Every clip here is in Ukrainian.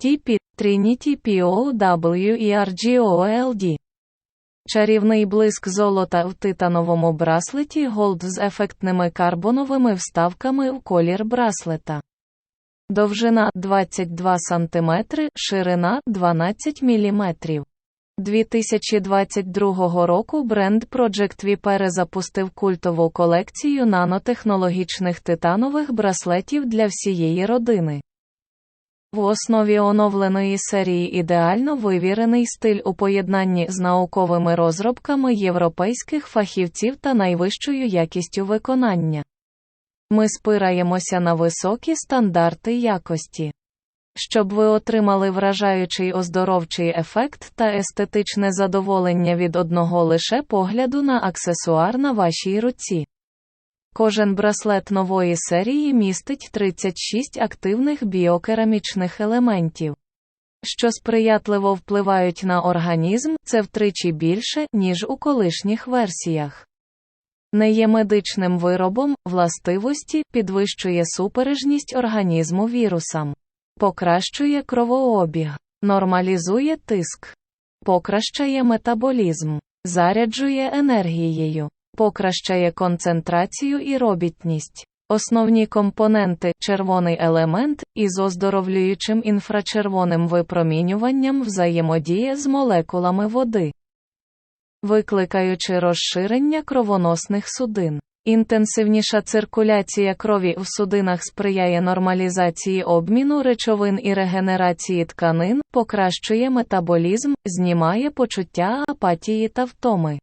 TP, Trinity POW і RGOLD. Чарівний блиск золота в титановому браслеті Gold з ефектними карбоновими вставками в колір браслета. Довжина 22 см, ширина 12 мм. 2022 року бренд Project V перезапустив культову колекцію нанотехнологічних титанових браслетів для всієї родини. В основі оновленої серії ідеально вивірений стиль у поєднанні з науковими розробками європейських фахівців та найвищою якістю виконання. Ми спираємося на високі стандарти якості. Щоб ви отримали вражаючий оздоровчий ефект та естетичне задоволення від одного лише погляду на аксесуар на вашій руці. Кожен браслет нової серії містить 36 активних біокерамічних елементів, що сприятливо впливають на організм, це втричі більше, ніж у колишніх версіях. Не є медичним виробом, властивості підвищує супережність організму вірусам, покращує кровообіг, нормалізує тиск, покращає метаболізм, заряджує енергією, покращає концентрацію і робітність. Основні компоненти червоний елемент із оздоровлюючим інфрачервоним випромінюванням взаємодіє з молекулами води, викликаючи розширення кровоносних судин. Інтенсивніша циркуляція крові в судинах сприяє нормалізації обміну речовин і регенерації тканин, покращує метаболізм, знімає почуття апатії та втоми.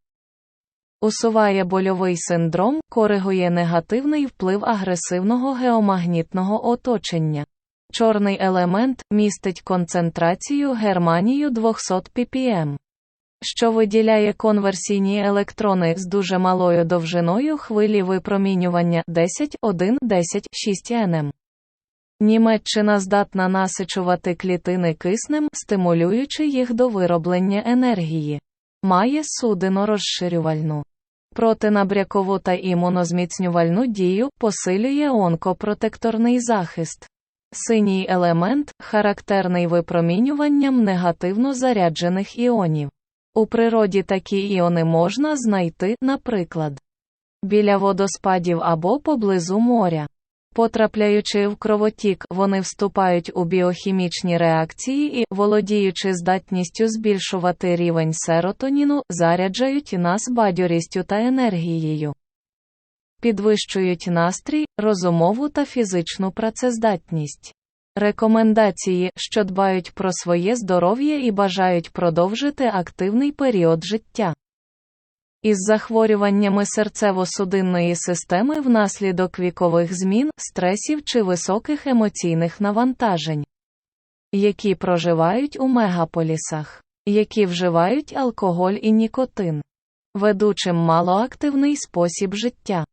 Усуває больовий синдром, коригує негативний вплив агресивного геомагнітного оточення. Чорний елемент містить концентрацію германію 200 ppm, що виділяє конверсійні електрони з дуже малою довжиною хвилі випромінювання 10 1 10 6 нм. Німеччина здатна насичувати клітини киснем, стимулюючи їх до вироблення енергії. Має судино-розширювальну, протинабрякову та імунозміцнювальну дію, посилює онкопротекторний захист. Синій елемент, характерний випромінюванням негативно заряджених іонів. У природі такі іони можна знайти, наприклад, біля водоспадів або поблизу моря. Потрапляючи в кровотік, вони вступають у біохімічні реакції і, володіючи здатністю збільшувати рівень серотоніну, заряджають нас бадьорістю та енергією, підвищують настрій, розумову та фізичну працездатність. Рекомендації, що дбають про своє здоров'я і бажають продовжити активний період життя. Із захворюваннями серцево-судинної системи внаслідок вікових змін, стресів чи високих емоційних навантажень, які проживають у мегаполісах, які вживають алкоголь і нікотин, ведучим малоактивний спосіб життя.